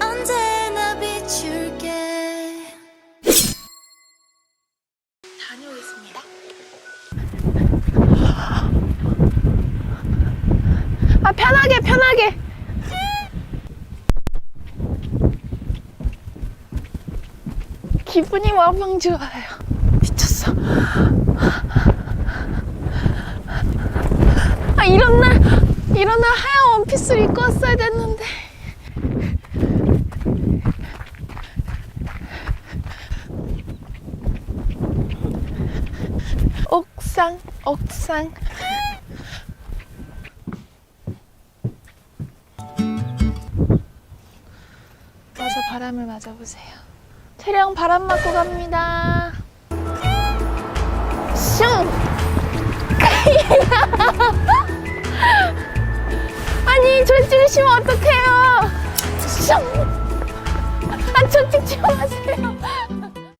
언제나 비출게 다녀오겠습니다. 아 편하게 편하게. 기분이 와방 좋아요. 미쳤어. 아 이런 날 이런 날 하얀 원피스를 입고 왔어야 됐는데. 옥상 옥상. 어서 바람을 맞아보세요. 차량 바람 맞고 갑니다. 슝! 아니, 저 찍으시면 어떡해요? 슝! 아, 저 찍지 마세요.